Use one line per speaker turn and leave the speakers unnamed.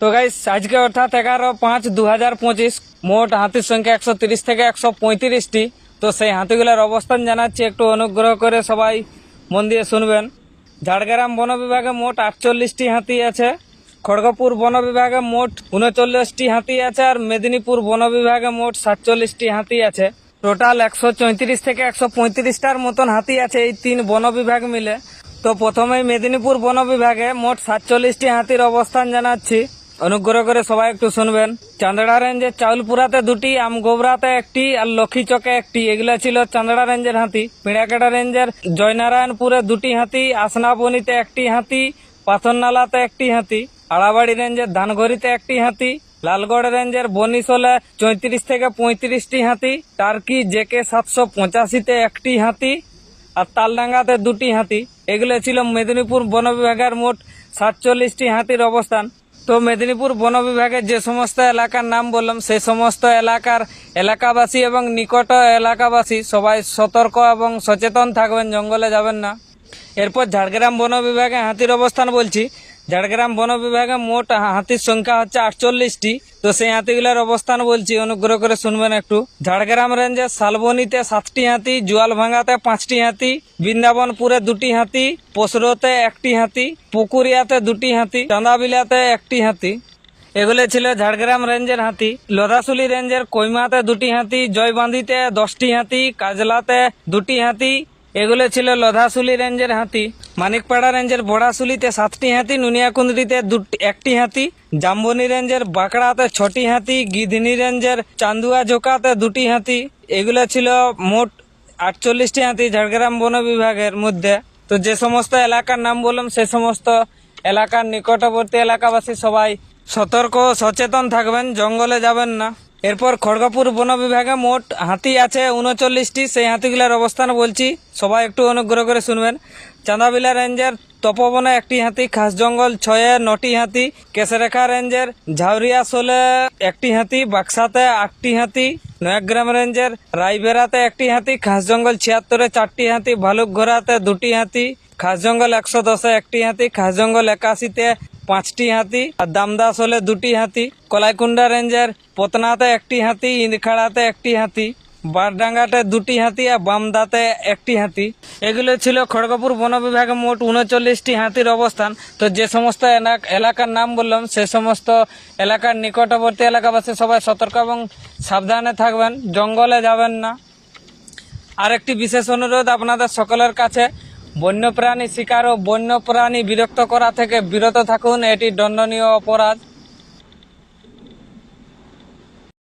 তো গাইস আজকে অর্থাৎ এগারো পাঁচ দু হাজার পঁচিশ, মোট হাতির সংখ্যা একশো তিরিশ থেকে একশো পঁয়ত্রিশটি। তো সেই হাতিগুলোর অবস্থান জানাচ্ছি, একটু অনুগ্রহ করে সবাই মন দিয়ে শুনবেন। ঝাড়গ্রাম বন বিভাগে মোট আটচল্লিশটি হাতি আছে, খড়গপুর বন বিভাগে মোট উনচল্লিশটি হাতি আছে, আর মেদিনীপুর বন বিভাগে মোট সাতচল্লিশটি হাতি আছে। টোটাল একশো চৌত্রিশ থেকে একশো পঁয়ত্রিশটার মতন হাতি আছে এই তিন বন বিভাগ মিলে। তো প্রথমেই মেদিনীপুর বন বিভাগে মোট সাতচল্লিশটি হাতির অবস্থান জানাচ্ছি। অনুগ্রহ করে সবাই একটু শুনবেন। চান্দড়া রেঞ্জের চাউলপুরাতে দুটি আমগোবরাতে একটি, আর লক্ষ্মীচকে একটি। এগুলো ছিল চান্দড়া রেঞ্জের হাতি। পিড়াকাটা রেঞ্জের জয়নারায়ণপুরে দুটি হাতি, আসনাবনিতে একটি হাতি, পাথরনালাতে একটি হাতি, আড়াবাড়ি রেঞ্জের ধানঘড়িতে একটি হাতি, লালগড় রেঞ্জের বনিশোলে চৌত্রিশ থেকে পঁয়ত্রিশটি হাতি, টার্কি জেকে সাতশো পঁচাশিতে একটি হাতি, আর তালডাঙ্গাতে দুটি হাতি। এগুলো ছিল মেদিনীপুর বন বিভাগের মোট সাতচল্লিশটি হাতির অবস্থান। তো মেদিনীপুর বন বিভাগের যে সমস্ত এলাকার নাম বললাম, সেই সমস্ত এলাকার এলাকাবাসী এবং নিকট এলাকাবাসী সবাই সতর্ক এবং সচেতন থাকবেন, জঙ্গলে যাবেন না। এরপর ঝাড়গ্রাম বন বিভাগে হাতির অবস্থান বলছি। ঝাড়গ্রাম বন বিভাগে মোট হাতির সংখ্যা হচ্ছে আটচল্লিশটি। তো সেই হাতিগুলোর অবস্থান বলছি, অনুগ্রহ করে শুনবেন একটু। ঝাড়গ্রাম রেঞ্জের শালবনিতে সাতটি হাতি, জুয়ালভাঙ্গাতে পাঁচটি হাতি, বৃন্দাবনপুরে দুটি হাতি, পসরোতে একটি হাতি, পুকুরিয়াতে দুটি হাতি, চাঁদাবিলাতে একটি হাতি। এগুলো ছিল ঝাড়গ্রাম রেঞ্জের হাতি। লোধাশুলি রেঞ্জের কৈমাতে দুটি হাতি জয়বান্ধিতে দশটি হাতি, কাজলাতে দুটি হাতি। এগুলো ছিল লোধাশুলি রেঞ্জের হাতি। মানিকপাড়া রেঞ্জের বড়াশুলিতে সাতটি হাতি নুনিয়াকুন্দ্রিতে দুটি, একটি হাতি, জাম্বনি রেঞ্জের বাঁকড়াতে ছটি হাতি, গিধনি রেঞ্জের চান্দুয়া জোকাতে দুটি হাতি। এগুলো ছিল মোট আটচল্লিশটি হাতি ঝাড়গ্রাম বন বিভাগের মধ্যে। তো যে সমস্ত এলাকার নাম বললাম, সে সমস্ত এলাকার নিকটবর্তী এলাকাবাসী সবাই সতর্ক সচেতন থাকবেন, জঙ্গলে যাবেন না। এরপর খড়গপুর বন বিভাগে মোট হাতি আছে উনচল্লিশটি। সেই হাতিগুলোর অবস্থান বলছি, সবাই একটু অনুগ্রহ করে শুনবেন। চাঁদাবিলা রেঞ্জের তপবনে একটি হাতি, খাস জঙ্গল ছয়ে নটি হাতি কেশরেখা রেঞ্জের ঝাউরিয়া সোলে একটি হাতি, বাক্সাতে আটটি হাতি, নয়াগ্রাম রেঞ্জের রায়বেরাতে একটি হাতি, খাস জঙ্গল ছিয়াত্তরে চারটি হাতি, ভালুকঘোড়াতে দুটি হাতি, খাস জঙ্গল একশো দশে একটি হাতি, খাস জঙ্গল একাশিতে পাঁচটি হাতি, আর দামদাস হলে দুটি হাতি কলাইকুন্ডা রেঞ্জের পতনাতে একটি হাতি ইন্দখাড়াতে একটি হাতি। বারডাঙ্গাতে দুটি হাতি আর বামদাতে একটি হাতি। এগুলো ছিল খড়গপুর বন বিভাগে মোট উনচল্লিশটি হাতির অবস্থান। তো যে সমস্ত এলাক- এলাকার নাম বললাম, সে সমস্ত এলাকার নিকটবর্তী এলাকাবাসী সবাই সতর্ক এবং সাবধানে থাকবেন, জঙ্গলে যাবেন না। আরেকটি বিশেষ অনুরোধ আপনাদের সকলের কাছে, বন্যপ্রাণী শিকার ও বন্যপ্রাণী বিরক্ত করা থেকে বিরত থাকুন, এটি দণ্ডনীয় অপরাধ।